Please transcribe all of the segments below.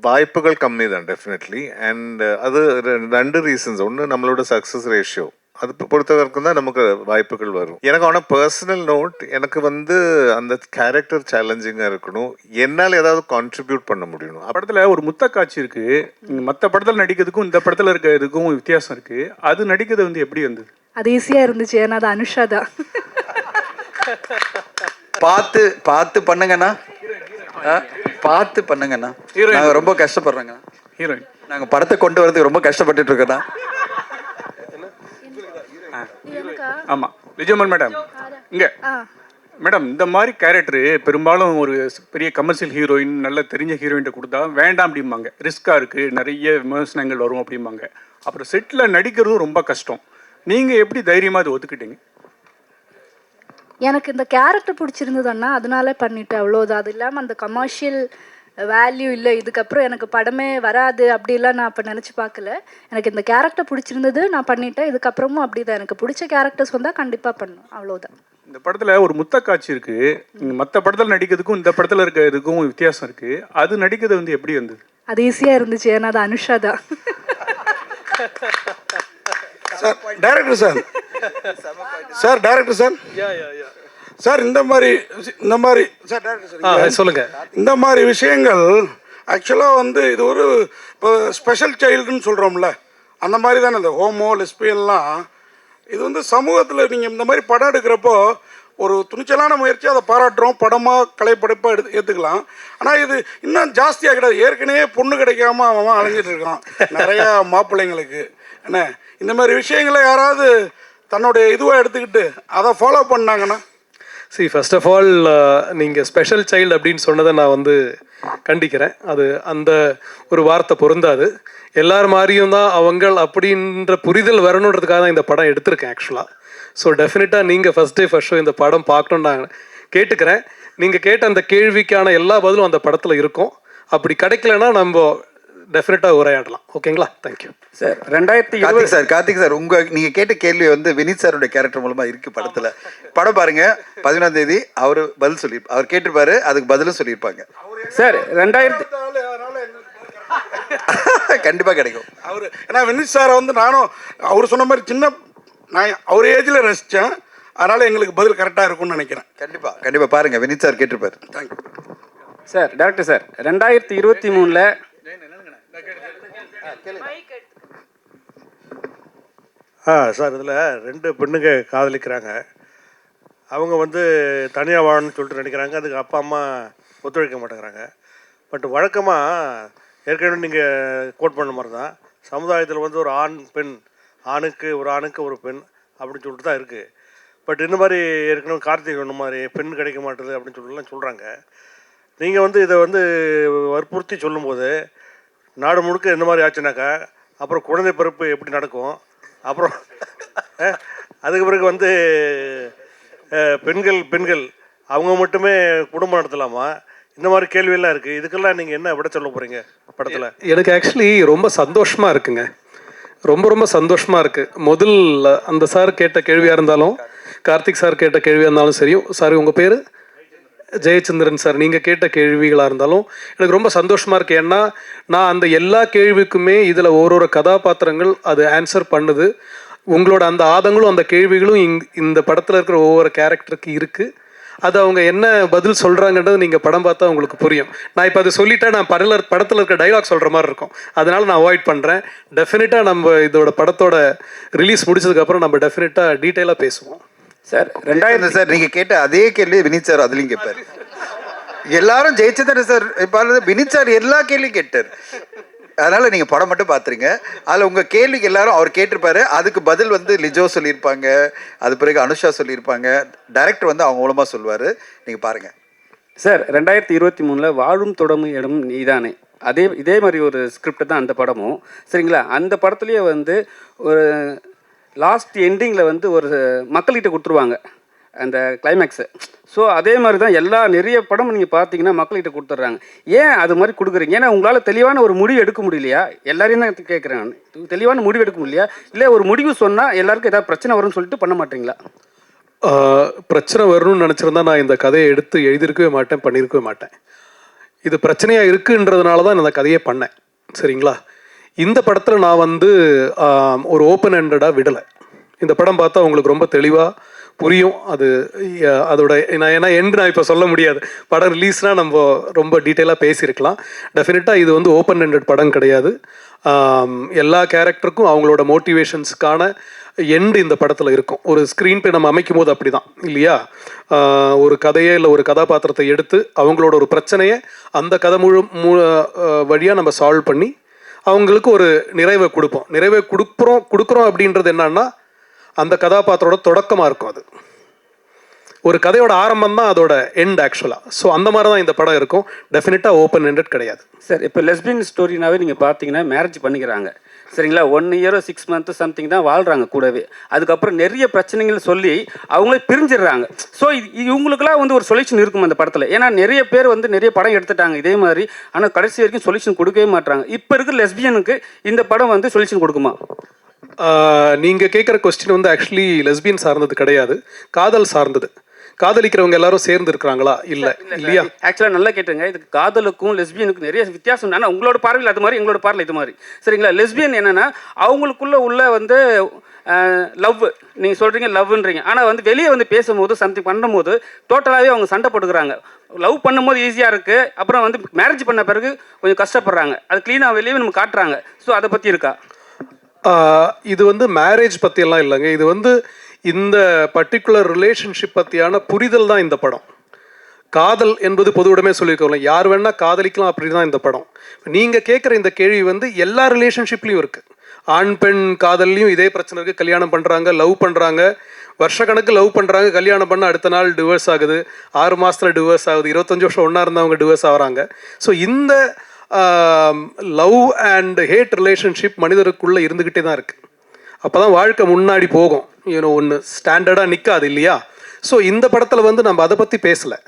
வாய்ப்புகள் கம்மி தான் டெஃபினெட்லி அண்ட் அது ரெ- ரெண்டு ரீசன்ஸ் ஒன்று நம்மளோட சக்ஸஸ் ரேஷியோ அது பொ- பொறுத்த வரைக்கும் தான் நமக்கு வாய்ப்புகள் வரும். எனக்கு ஆனால் பர்சனல் நோட் எனக்கு வந்து அந்த கேரக்டர் சேலஞ்சிங்காக இருக்கணும். என்னால் ஏதாவது கான்ட்ரிபியூட் பண்ண முடியணும். படத்துல ஒரு முத்த காட்சி இருக்கு மற்ற படத்துல நடிக்கிறதுக்கும் இந்த படத்துல இருக்கிறதுக்கும் வித்தியாசம் இருக்கு. அது நடிக்கிறது வந்து எப்படி வந்தது? அது ஈஸியாக இருந்துச்சு. ஏன்னா அது அனுஷா தான். பார்த்து பார்த்து பண்ணுங்கண்ணா. ஆ, பார்த்து பண்ணுங்கண்ணா. நாங்கள் ரொம்ப கஷ்டப்படுறோங்க ஹீரோயின் நாங்கள் படத்தை கொண்டு வரதுக்கு ரொம்ப கஷ்டப்பட்டுட்டு இருக்கோண்ணா ஆமா. விஜயமன் மேடம். இங்க. மேடம் இந்த மாதிரி கேரக்டர் பெரும்பாலும் ஒரு பெரிய கமர்ஷியல் ஹீரோயின் நல்ல தெரிஞ்ச ஹீரோயின்ட்ட கொடுத்தா வேண்டாம் அப்படிம்பாங்க. ரிஸ்கா இருக்கு நிறைய விமர்சனங்கள் வரும் அப்படிம்பாங்க. அப்புறம் செட்ல நடிக்கிறதும் ரொம்ப கஷ்டம். நீங்க எப்படி தைரியமா அதை ஒத்துக்கிட்டீங்க? எனக்கு இந்த கேரக்டர் பிடிச்சிருந்ததுன்னா அதனால பண்ணிட்டேன் அவ்வளோதான் அது இல்லாமல் அந்த கமர்ஷியல் வேல்யூ இல்லை. இதுக்கப்புறம் எனக்கு படமே வராது அப்படிலாம் நான் அப்போ நினச்சி பார்க்கல. எனக்கு இந்த கேரக்டர் பிடிச்சிருந்தது நான் பண்ணிட்டேன். இதுக்கப்புறமும் அப்படி தான் எனக்கு பிடிச்ச கேரக்டர்ஸ் வந்தால் கண்டிப்பாக பண்ணும். அவ்வளோதான் இந்த படத்துல ஒரு முத்த காட்சி இருக்கு மற்ற படத்துல நடிக்கிறதுக்கும் இந்த படத்துல இருக்கிறதுக்கும் வித்தியாசம் இருக்கு. அது நடிக்கிறது வந்து எப்படி வந்தது? அது ஈஸியாக இருந்துச்சு. ஏன்னா அது அனுஷா தான். Sir director sir sir director sir sir இந்த மாதிரி இந்த மாதிரி சார் டைரக்டர் சொல்லுங்க. இந்த மாதிரி விஷயங்கள் ஆக்சுவலாக வந்து இது ஒரு இப்போ ஸ்பெஷல் சைல்டுன்னு சொல்கிறோம்ல அந்த மாதிரி தானே இந்த ஹோமோ லெஸ்பியன்லாம் இது வந்து சமூகத்தில் நீங்கள் இந்த மாதிரி படம் எடுக்கிறப்போ ஒரு துணிச்சலான முயற்சி அதை பாராட்டுறோம் படமாக கலைப்படைப்பாக எடுத்து ஏற்றுக்கலாம் ஆனால் இது இன்னும் ஜாஸ்தியாக கிடையாது. ஏற்கனவே பொண்ணு கிடைக்காம அவன் அவன் அலைஞ்சிட்டு இருக்கான். நிறையா மாப்பிள்ளைங்களுக்கு. என்ன? இந்த மாதிரி விஷயங்களை யாராவது தன்னுடைய இதுவாக எடுத்துக்கிட்டு அதை ஃபாலோ பண்ணாங்கன்னா சி ஃபர்ஸ்ட் ஆஃப் ஆல் நீங்கள் ஸ்பெஷல் சைல்டு அப்படின்னு சொன்னதை நான் வந்து கண்டிக்கிறேன். அது அந்த ஒரு வார்த்தை பொருந்தாது. எல்லார் மாதிரியும் தான் அவங்கள் அப்படின்ற புரிதல் வரணுன்றதுக்காக தான் இந்த படம் எடுத்திருக்கேன் ஆக்சுவலாக ஸோ டெஃபினட்டாக நீங்கள் ஃபஸ்ட் டே ஃபர்ஸ்ட் ஷோ இந்த படம் பார்க்கணுன்னு நான் கேட்டுக்கிறேன். நீங்கள் கேட்ட அந்த கேள்விக்கான எல்லா பதிலும் அந்த படத்தில் இருக்கும். அப்படி கிடைக்கலன்னா நம்ம டெஃபினட்டாக உரையாடலாம். ஓகேங்களா தேங்க்யூ சார் ரெண்டாயிரத்தி இருபது சார் கார்த்திக் சார் உங்க நீங்க கேட்ட கேள்வி வந்து வினித் சாருடைய கேரக்டர் மூலமா இருக்கு படத்துல. படம் பாருங்க. பதினொன்றாம் தேதி அவர் பதில் சொல்லி அவர் கேட்டிருப்பாரு அதுக்கு பதிலும் சொல்லியிருப்பாங்க. சார் ரெண்டாயிரத்தி கண்டிப்பா கிடைக்கும். அவர் ஏன்னா வினித் சாரை வந்து நானும் அவர் சொன்ன மாதிரி சின்ன நான் அவர் ஏஜில் ரசித்தேன் அதனால் எங்களுக்கு பதில் கரெக்டாக இருக்கும்னு நினைக்கிறேன். கண்டிப்பா கண்டிப்பா பாருங்க. Vineeth sir கேட்டிருப்பாரு. Thank you sir director sir ரெண்டாயிரத்தி இருபத்தி மூணில் ஆ சார் இதில் ரெண்டு பெண்ணுங்க காதலிக்கிறாங்க. அவங்க வந்து தனியாக வாழணும்னு சொல்லிட்டு நினைக்கிறாங்க. அதுக்கு அப்பா அம்மா ஒத்துழைக்க மாட்டேங்கிறாங்க. பட் வழக்கமாக ஏற்கனவே நீங்கள் கோட் பண்ண மாதிரி தான் சமுதாயத்தில் வந்து ஒரு ஆண் பெண் ஆணுக்கு ஒரு ஆணுக்கு ஒரு பெண் அப்படின்னு சொல்லிட்டு தான் இருக்குது பட் இந்த மாதிரி ஏற்கனவே கார்த்திக் ஒன்று மாதிரி பெண் கிடைக்க மாட்டுது அப்படின்னு சொல்லிட்டுலாம் சொல்கிறாங்க நீங்கள் வந்து இதை வந்து வற்புறுத்தி சொல்லும்போது நாடு முழுக்க இந்த மாதிரி ஆச்சுனாக்கா அப்புறம் குழந்தை பிறப்பு எப்படி நடக்கும் அப்புறம் அதுக்கு பிறகு வந்து பெண்கள் பெண்கள் அவங்க மட்டுமே குடும்பம் நடத்தலாமா? இந்த மாதிரி கேள்வியெல்லாம் இருக்குது இதுக்கெல்லாம் நீங்கள் என்ன விட சொல்ல போகிறீங்க படத்தில்? எனக்கு ஆக்சுவலி ரொம்ப சந்தோஷமாக இருக்குங்க. ரொம்ப ரொம்ப சந்தோஷமாக இருக்குது முதல் அந்த சார் கேட்ட கேள்வியாக இருந்தாலும் கார்த்திக் சார் கேட்ட கேள்வியாக இருந்தாலும் சரி சார் உங்கள் பேர்? ஜெயச்சந்திரன் சார் நீங்கள் கேட்ட கேள்விகளாக இருந்தாலும் எனக்கு ரொம்ப சந்தோஷமாக இருக்கு. ஏன்னா நான் அந்த எல்லா கேள்விக்குமே இதில் ஒரு ஒரு கதாபாத்திரங்கள் அது ஆன்சர் பண்ணுது. உங்களோட அந்த ஆதங்களும் அந்த கேள்விகளும் இங் இந்த படத்தில் இருக்கிற ஒவ்வொரு கேரக்டருக்கு இருக்குது அது அவங்க என்ன பதில் சொல்கிறாங்கன்றது நீங்கள் படம் பார்த்தா உங்களுக்கு புரியும். நான் இப்போ அது சொல்லிட்டா நான் படல படத்தில் இருக்க டைலாக் சொல்கிற மாதிரி இருக்கும். அதனால் நான் அவாய்ட் பண்ணுறேன் டெஃபினட்டாக நம்ம இதோட படத்தோட ரிலீஸ் முடிச்சதுக்கப்புறம் நம்ம டெஃபினட்டாக டீட்டெயிலாக பேசுவோம். சார் ரெண்டாயிரம் சார் நீங்க கேட்ட அதே கேள்வி வினித் சார் அதுலயும் கேட்பாரு எல்லாரும் ஜெயச்சந்திரன் சார்? இப்ப வினித் சார் எல்லா கேள்வியும் கேட்டார். அதனால நீங்க படம் மட்டும் பாத்துருங்க. அதுல உங்க கேள்விக்கு எல்லாரும் அவர் கேட்டிருப்பாரு. அதுக்கு பதில் வந்து லிஜோ சொல்லியிருப்பாங்க. அது பிறகு அனுஷா சொல்லியிருப்பாங்க. டைரக்டர் வந்து அவங்க மூலமா சொல்லுவாரு. நீங்க பாருங்க. சார் ரெண்டாயிரத்தி இருபத்தி மூணில் வாழும் தொடமும் இடம் நீதானே. அதே இதே மாதிரி ஒரு ஸ்கிரிப்ட் தான் அந்த படமும். சரிங்களா? அந்த படத்துலேயே வந்து ஒரு லாஸ்ட் எண்டிங்கில் வந்து ஒரு மக்கள்கிட்ட கொடுத்துருவாங்க அந்த கிளைமேக்ஸு ஸோ அதே மாதிரி தான் எல்லா நிறைய படம் நீங்கள் பார்த்தீங்கன்னா மக்கள்கிட்ட கொடுத்துட்றாங்க. ஏன் அது மாதிரி கொடுக்குறீங்க? ஏன்னா உங்களால் தெளிவான ஒரு முடிவு எடுக்க முடியலையா? எல்லாரையும் தான் கேட்குறேன் நான். தெளிவான முடிவு எடுக்க முடியலையா? இல்லை ஒரு முடிவு சொன்னால் எல்லாருக்கும் ஏதாவது பிரச்சனை வரும்னு சொல்லிட்டு பண்ண மாட்டீங்களா? பிரச்சனை வரணும்னு நினச்சிருந்தா நான் இந்த கதையை எடுத்து எழுதியிருக்கவே மாட்டேன் பண்ணியிருக்கவே மாட்டேன். இது பிரச்சனையாக இருக்குன்றதுனால தான் நான் இந்த கதையை பண்ணேன். சரிங்களா? இந்த படத்தில் நான் வந்து ஒரு ஓப்பன் ஹேண்டடாக விடலை. இந்த படம் பார்த்தா உங்களுக்கு ரொம்ப தெளிவாக புரியும். அது அதோட நான் ஏன்னா எண்டு நான் இப்போ சொல்ல முடியாது. படம் ரிலீஸ்னால் நம்ம ரொம்ப டீட்டெயிலாக பேசியிருக்கலாம். டெஃபினட்டாக இது வந்து ஓப்பன் ஹேண்டட் படம் கிடையாது. எல்லா கேரக்டருக்கும் அவங்களோட மோட்டிவேஷன்ஸுக்கான எண்டு இந்த படத்தில் இருக்கும். ஒரு ஸ்க்ரீன் பே நம்ம அமைக்கும் போது அப்படி தான் இல்லையா ஒரு கதையை இல்லை ஒரு கதாபாத்திரத்தை எடுத்து அவங்களோட ஒரு பிரச்சனையை அந்த கதை முழு மு வழியாக நம்ம சால்வ் பண்ணி அவங்களுக்கு ஒரு நிறைவை கொடுப்போம். நிறைவை கொடுக்குறோம் கொடுக்குறோம் அப்படின்றது என்னன்னா அந்த கதாபாத்திரோட தொடக்கமாக இருக்கும் அது. ஒரு கதையோட ஆரம்பம் தான் அதோட எண்ட் ஆக்சுவலாக ஸோ அந்த மாதிரி தான் இந்த படம் இருக்கும். டெஃபினட்டாக ஓப்பன் எண்டட் கிடையாது. சார் இப்போ லெஸ்பியன் ஸ்டோரினாவே நீங்கள் பார்த்தீங்கன்னா மேரேஜ் பண்ணிக்கிறாங்க. சரிங்களா? ஒன் இயரோ சிக்ஸ் மந்த்து சம்திங் தான் வாழ்கிறாங்க கூடவே. அதுக்கப்புறம் நிறைய பிரச்சனைகள் சொல்லி அவங்களே பிரிஞ்சிடுறாங்க. ஸோ இவங்களுக்குலாம் வந்து ஒரு சொல்யூஷன் இருக்கும் அந்த படத்தில். ஏன்னா நிறைய பேர் வந்து நிறைய படம் எடுத்துட்டாங்க இதே மாதிரி. ஆனால் கடைசி வரைக்கும் சொல்யூஷன் கொடுக்கவே மாட்டாங்க இப்போ இருக்கிற லெஸ்பியனுக்கு இந்த படம் வந்து சொல்யூஷன் கொடுக்குமா? நீங்கள் கேட்குற கொஸ்டின் வந்து ஆக்சுவலி லெஸ்பியன் சார்ந்தது கிடையாது. காதல் சார்ந்தது. காதலிக்கிறவங்க எல்லாரும் சேர்ந்து இருக்கிறாங்களா? இல்லை இல்லையா? ஆக்சுவலாக நல்லா கேட்டுங்க இதுக்கு காதலுக்கும் லெஸ்பியனுக்கும் நிறைய வித்தியாசம் ஆனால் உங்களோட பார்வையில் அது மாதிரி எங்களோட பார்வையில் இது மாதிரி. சரிங்களா? லெஸ்பியன் என்னன்னா அவங்களுக்குள்ள உள்ள வந்து லவ் நீங்கள் சொல்கிறீங்க லவ்ன்றீங்க ஆனால் வந்து வெளியே வந்து பேசும்போது சம்திங் பண்ணும்போது டோட்டலாகவே அவங்க சண்டை போட்டுக்கிறாங்க. லவ் பண்ணும்போது ஈஸியாக இருக்குது அப்புறம் வந்து மேரேஜ் பண்ண பிறகு கொஞ்சம் கஷ்டப்படுறாங்க. அது க்ளீனாக வெளியே நம்ம காட்டுறாங்க. ஸோ அதை பற்றி இருக்கா? இது வந்து மேரேஜ் பற்றியெல்லாம் இல்லைங்க. இது வந்து இந்த பர்டிகுலர் ரிலேஷன்ஷிப் பற்றியான புரிதல் தான் இந்த படம். காதல் என்பது பொதுவிடமே சொல்லியிருக்கோம்ல யார் வேணால் காதலிக்கலாம் அப்படி தான் இந்த படம். நீங்கள் கேட்குற இந்த கேள்வி வந்து எல்லா ரிலேஷன்ஷிப்லேயும் இருக்குது ஆண் பெண் காதல்லையும் இதே பிரச்சனை இருக்குது கல்யாணம் பண்ணுறாங்க லவ் பண்ணுறாங்க வருஷக்கணக்கு லவ் பண்ணுறாங்க கல்யாணம் பண்ண அடுத்த நாள் டிவோர்ஸ் ஆகுது. ஆறு மாதத்தில் டிவோர்ஸ் ஆகுது. இருபத்தஞ்சி வருஷம் ஒன்றா இருந்தவங்க டிவோர்ஸ் ஆகுறாங்க. ஸோ இந்த லவ் அண்ட் ஹேட் ரிலேஷன்ஷிப் மனிதருக்குள்ளே இருந்துக்கிட்டே தான் இருக்குது அப்போ தான் வாழ்க்கை முன்னாடி போகும். யூனோ ஒன்று ஸ்டாண்டர்டாக நிற்காது இல்லையா? ஸோ இந்த படத்தில் வந்து நம்ம அதை பற்றி பேசலை.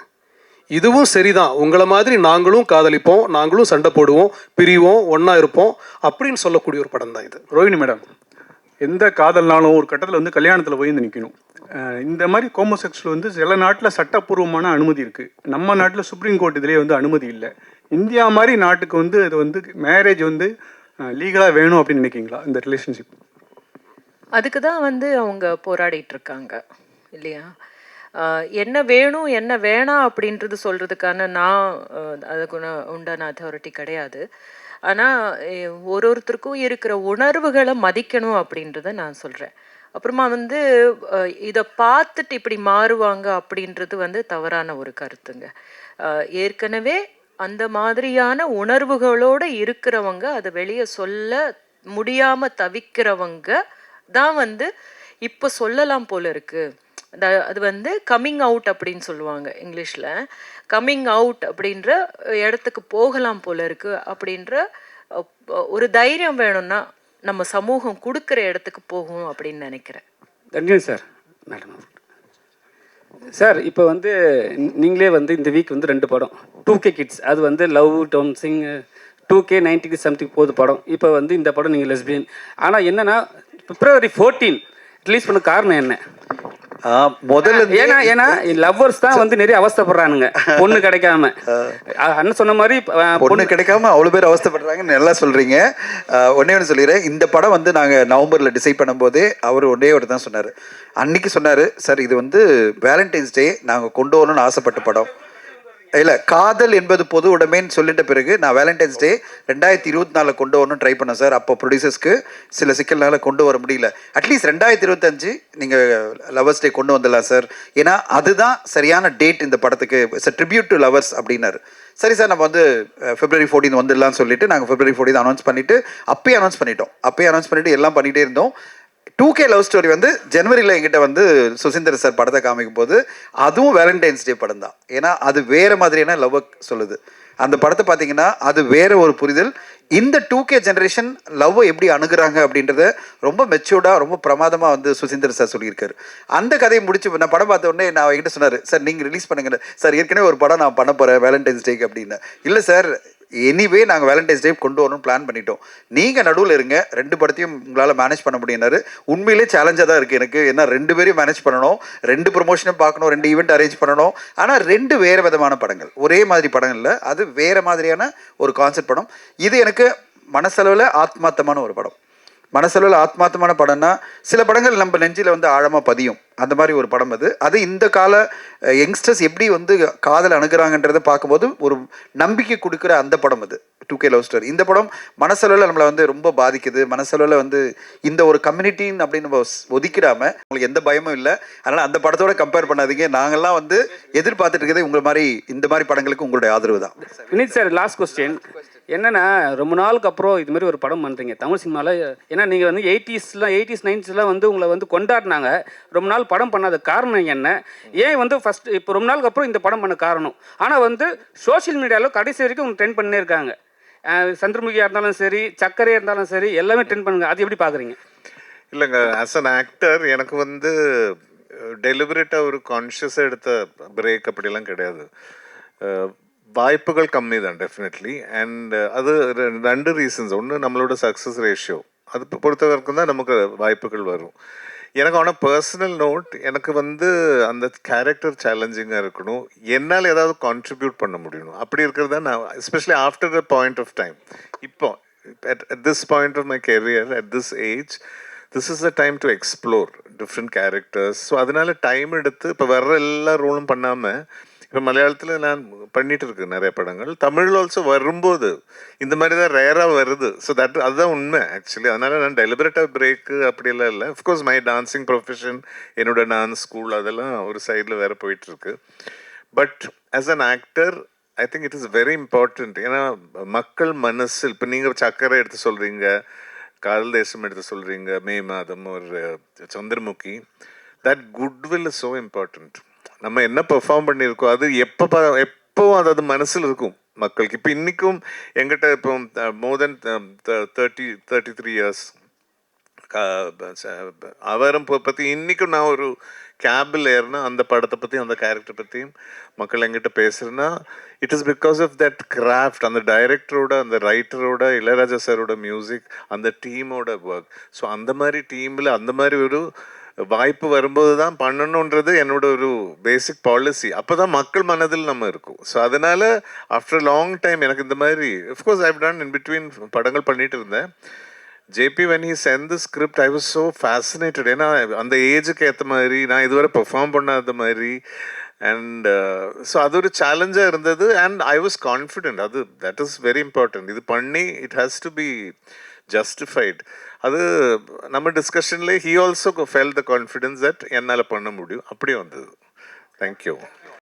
இதுவும் சரிதான். உங்களை மாதிரி நாங்களும் காதலிப்போம் நாங்களும் சண்டை போடுவோம் பிரிவோம் ஒன்றா இருப்போம் அப்படின்னு சொல்லக்கூடிய ஒரு படம் தான் இது. ரோஹிணி மேடம் எந்த காதல்னாலும் ஒரு கட்டத்தில் வந்து கல்யாணத்தில் போய் வந்து நிற்கணும் இந்த மாதிரி கோமோசெக்ஸுவல் வந்து சில நாட்டில் சட்டப்பூர்வமான அனுமதி இருக்குது நம்ம நாட்டில் சுப்ரீம் கோர்ட் இதிலே வந்து அனுமதி இல்லை. இந்தியா மாதிரி நாட்டுக்கு வந்து அது வந்து மேரேஜ் வந்து லீகலாக வேணும் அப்படின்னு நினைக்கிங்களா இந்த ரிலேஷன்ஷிப் அதுக்கு தான் வந்து அவங்க போராடிட்டு இருக்காங்க இல்லையா என்ன வேணும் என்ன வேணாம் அப்படின்றது சொல்றதுக்கான நான் அதுக்கு உண்டான அத்தாரிட்டி கிடையாது. ஆனால் ஒரு ஒருத்தருக்கும் இருக்கிற உணர்வுகளை மதிக்கணும் அப்படின்றத நான் சொல்கிறேன் அப்புறமா வந்து இதை பார்த்துட்டு இப்படி மாறுவாங்க அப்படின்றது வந்து தவறான ஒரு கருத்துங்க. ஏற்கனவே அந்த மாதிரியான உணர்வுகளோட இருக்கிறவங்க அதை வெளியே சொல்ல முடியாமல் தவிக்கிறவங்க தான் வந்து இப்போ சொல்லலாம் போல இருக்கு. அது வந்து கம்மிங் அவுட் அப்படின்னு சொல்லுவாங்க இங்கிலீஷில். கம்மிங் அவுட் அப்படின்ற இடத்துக்கு போகலாம் போல இருக்கு அப்படின்ற ஒரு தைரியம் வேணும்னா நம்ம சமூகம் கொடுக்குற இடத்துக்கு போகும் அப்படின்னு நினைக்கிறேன். நன்றி சார் மேடம். சார் இப்போ வந்து நீங்களே வந்து இந்த வீக் வந்து ரெண்டு படம். டூ கே கிட்ஸ் அது வந்து லவ் டோம்சிங் டூ கே நைன்டி சம்திங் போகுது படம். இப்போ வந்து இந்த படம் நீங்கள் லெஸ்பியன் ஆனால் என்னென்னா பிப்ரவரி ஃபோர்டீன் ரிலீஸ் பண்ண காரணம் என்ன? முதல்ல ஏன்னா ஏன்னா லவ்வர்ஸ் தான் வந்து நிறைய அவஸ்தைப்படுறானுங்க. பொண்ணு கிடைக்காம. அண்ணன் சொன்ன மாதிரி பொண்ணு கிடைக்காம அவ்வளோ பேர் அவஸ்தைப்படுறாங்கன்னு நல்லா சொல்றீங்க. ஆஹ் ஒண்ணே ஒன்று சொல்லிடுறேன். இந்த படம் வந்து நாங்கள் நவம்பரில் டிசைட் பண்ணும்போதே அவர் ஒன்றே ஒரு தான் சொன்னார். அன்னைக்கு சொன்னார் சார் இது வந்து வேலண்டைன்ஸ் டே நாங்கள் கொண்டு வரணும்னு ஆசைப்பட்ட படம். இல்லை காதல் என்பது பொது உடமைன்னு சொல்லிட்ட பிறகு நான் வேலண்டைன்ஸ் டே ரெண்டாயிரத்தி இருபத்தி நாலில் கொண்டு வரணும் ட்ரை பண்ணேன் சார். அப்போ ப்ரொடியூசர்ஸ்க்கு சில சிக்கல்னால கொண்டு வர முடியல. அட்லீஸ்ட் ரெண்டாயிரத்தி இருபத்தஞ்சு நீங்கள் லவர்ஸ் டே கொண்டு வந்துடலாம் சார். ஏன்னா அதுதான் சரியான டேட் இந்த படத்துக்கு. இட்ஸ் ட்ரிபியூட் டு லவர்ஸ் அப்படின்னாரு. சரி சார் நம்ம வந்து பிப்ரவரி ஃபோர்டீன் வந்துடலாம்னு சொல்லிட்டு நாங்கள் பிப்ரவரி ஃபோர்டீன் அனௌன்ஸ் பண்ணிட்டு அப்பயே அனௌன்ஸ் பண்ணிட்டோம். அப்பயே அனௌன்ஸ் பண்ணிட்டு எல்லாம் பண்ணிகிட்டே இருந்தோம். டூ கே லவ் ஸ்டோரி வந்து ஜனவரியில் எங்கிட்ட வந்து சுசீந்தர் சார் படத்தை காமிக்கும் போது அதுவும் வேலண்டைன்ஸ் டே படம் தான். ஏன்னா அது வேற மாதிரியான லவ் சொல்லுது. அந்த படத்தை பார்த்தீங்கன்னா அது வேற ஒரு புரிதல். இந்த டூ கே ஜென்ரேஷன் லவ்வை எப்படி அணுகிறாங்க அப்படின்றத ரொம்ப மெச்சூர்டாக ரொம்ப பிரமாதமாக வந்து சுசீந்தர் சார் சொல்லியிருக்காரு. அந்த கதையை முடிச்சு நான் படம் பார்த்த உடனே நான் என்கிட்ட சொன்னார் சார் நீங்கள் ரிலீஸ் பண்ணுங்க. சார் ஏற்கனவே ஒரு படம் நான் பண்ண போகிறேன் வேலண்டைன்ஸ் டேக்கு அப்படின்னு. இல்லை சார் எனிவே நாங்கள் வேலண்டைன்ஸ் டே கொண்டு வரணும்னு பிளான் பண்ணிட்டோம். நீங்கள் நடுவில் இருங்க. ரெண்டு படத்தையும் உங்களால் மேனேஜ் பண்ண முடியினாரு உண்மையிலே சேலஞ்சாக தான் இருக்குது எனக்கு. ஏன்னா ரெண்டு பேரையும் மேனேஜ் பண்ணணும். ரெண்டு ப்ரொமோஷனும் பார்க்கணும். ரெண்டு ஈவெண்ட் அரேஞ்ச் பண்ணணும். ஆனால் ரெண்டு வேறு விதமான படங்கள். ஒரே மாதிரி படங்கள் இல்லை. அது வேறு மாதிரியான ஒரு கான்செப்ட் படம். இது எனக்கு மனசளவில் ஆத்மார்த்தமான ஒரு படம். மனசளவில் ஆத்மார்த்தமான படம்னா சில படங்கள் நம்ம நெஞ்சில் வந்து ஆழமாக பதியும். அந்த மாதிரி ஒரு படம் அது. அது இந்த கால யங்ஸ்டர்ஸ் எப்படி வந்து காதல் அணுகிறாங்கன்றதை பார்க்கும்போது ஒரு நம்பிக்கை கொடுக்குற அந்த படம் அது. டூ கே லவ் ஸ்டோரி இந்த படம் மனசளவில் நம்மளை வந்து ரொம்ப பாதிக்குது. மனசளவில் வந்து இந்த ஒரு கம்யூனிட்டின்னு அப்படின்னு நம்ம ஒதுக்கிடாமல் ஒதுக்கிடாம உங்களுக்கு எந்த பயமும் இல்லை. அதனால் அந்த படத்தோட கம்பேர் பண்ணாதீங்க. நாங்கள்லாம் வந்து எதிர்பார்த்துட்டு இருக்கிறதே உங்களை மாதிரி இந்த மாதிரி படங்களுக்கு உங்களுடைய ஆதரவு தான். வினித் சார் லாஸ்ட் கொஸ்டின் என்னென்னா ரொம்ப நாளுக்கு அப்புறம் இது மாதிரி ஒரு படம் பண்ணுறீங்க தமிழ் சினிமாவில் ஏன்னா நீங்கள் வந்து எயிட்டிஸ்லாம் எயிட்டிஸ் நைன்ஸ்லாம் வந்து உங்களை வந்து கொண்டாடினாங்க. ரொம்ப நாள் படம் பண்ணாத காரணம் என்ன? ஏன் வந்து ஃபர்ஸ்ட் இப்போ ரொம்ப நாளுக்கு அப்புறம் இந்த படம் பண்ண காரணம்? ஆனால் வந்து சோஷியல் மீடியாவில் கடைசி வரைக்கும் உங்க ட்ரெண்ட் பண்ணே இருக்காங்க. சந்திரமுகியாக இருந்தாலும் சரி சக்கரையாக இருந்தாலும் சரி எல்லாமே ட்ரெண்ட் பண்ணுங்க. அது எப்படி பார்க்குறீங்க இல்லைங்க ஆஸ் அன் ஆக்டர் எனக்கு வந்து டெலிபரேட்டாக ஒரு கான்ஷியஸாக எடுத்த பிரேக் அப்படிலாம் கிடையாது. വായ്പകൾ வாய்ப்புகள் கம்மி தான் டெஃபினெட்லி அண்ட் uh, அது റീസൺസ് ரெண்டு ரீசன்ஸ் ஒன்று நம்மளோட சக்ஸஸ் ரேஷியோ அது பொ- பொறுத்த வரைக்கும் தான் நமக்கு வாய்ப்புகள் வரும். எனக்கு ஆனால் பர்சனல் நோட் எனக்கு வந்து அந்த கேரக்டர் சேலஞ்சிங்காக இருக்கணும். என்னால் ஏதாவது கான்ட்ரிபியூட் பண்ண முடியணும். அப்படி இருக்கிறது தான் நான் especially after the point of time இப்போ at at this point of my career at this age this is the time to explore different characters so அதனால டைம் எடுத்து இப்போ வர்ற எல்லா ரோலும் பண்ணாமல் இப்போ மலையாளத்தில் நான் பண்ணிட்டு இருக்கேன் நிறைய படங்கள். தமிழ் ஆல்சோ வரும்போது இந்த மாதிரி தான் ரேராக வருது. ஸோ தட் அதுதான் உண்மை ஆக்சுவலி அதனால நான் டெலிபரேட்டாக பிரேக்கு அப்படிலாம் இல்லை. Of course my dancing profession என்னோட டான்ஸ் ஸ்கூல் அதெல்லாம் ஒரு சைடில் வேறு போயிட்டுருக்கு but as an actor I think it is very important ஏன்னா மக்கள் மனசில் இப்போ நீங்கள் சக்கரை எடுத்து சொல்கிறீங்க காதல் தேசம் எடுத்து சொல்கிறீங்க மே மாதம் ஒரு Chandramukhi that goodwill is so important நம்ம என்ன பெர்ஃபார்ம் பண்ணியிருக்கோம் அது எப்போ எப்பவும் எப்போவும் அது அது மனசில் இருக்கும் மக்களுக்கு. இப்போ இன்றைக்கும் எங்கிட்ட இப்போ more then thirty thirty three years அவரும் பற்றி இன்றைக்கும் நான் ஒரு கேபில் ஏறினா அந்த படத்தை பற்றியும் அந்த கேரக்டர் பற்றியும் மக்கள் எங்கிட்ட பேசுகிறேன்னா it is because of that craft அந்த டைரக்டரோட அந்த ரைட்டரோட இளையராஜா சாரோட மியூசிக் அந்த டீமோட ஒர்க் ஸோ அந்த மாதிரி டீமில் அந்த மாதிரி ஒரு வாய்ப்பு வரும்போது தான் பண்ணணுன்றது என்னோட ஒரு பேசிக் பாலிசி அப்போ தான் மக்கள் மனதில் நம்ம இருக்கும். ஸோ அதனால் ஆஃப்டர் லாங் டைம் எனக்கு இந்த மாதிரி of course I've done in between படங்கள் பண்ணிட்டு இருந்தேன். JP when he sent the script I was so fascinated ஏன்னா அந்த ஏஜுக்கு ஏற்ற மாதிரி நான் இதுவரை பெர்ஃபார்ம் பண்ணாத மாதிரி. அண்ட் ஸோ uh, அது ஒரு சேலஞ்சாக இருந்தது. அண்ட் ஐ வாஸ் கான்ஃபிடென்ட் அது தட் இஸ் வெரி இம்பார்ட்டன்ட் இது பண்ணி it has to be justified அது நம்ம டிஸ்கஷன்லேயே he also fell the confidence that என்னால் பண்ண முடியும். அப்படியே வந்தது. தேங்க்யூ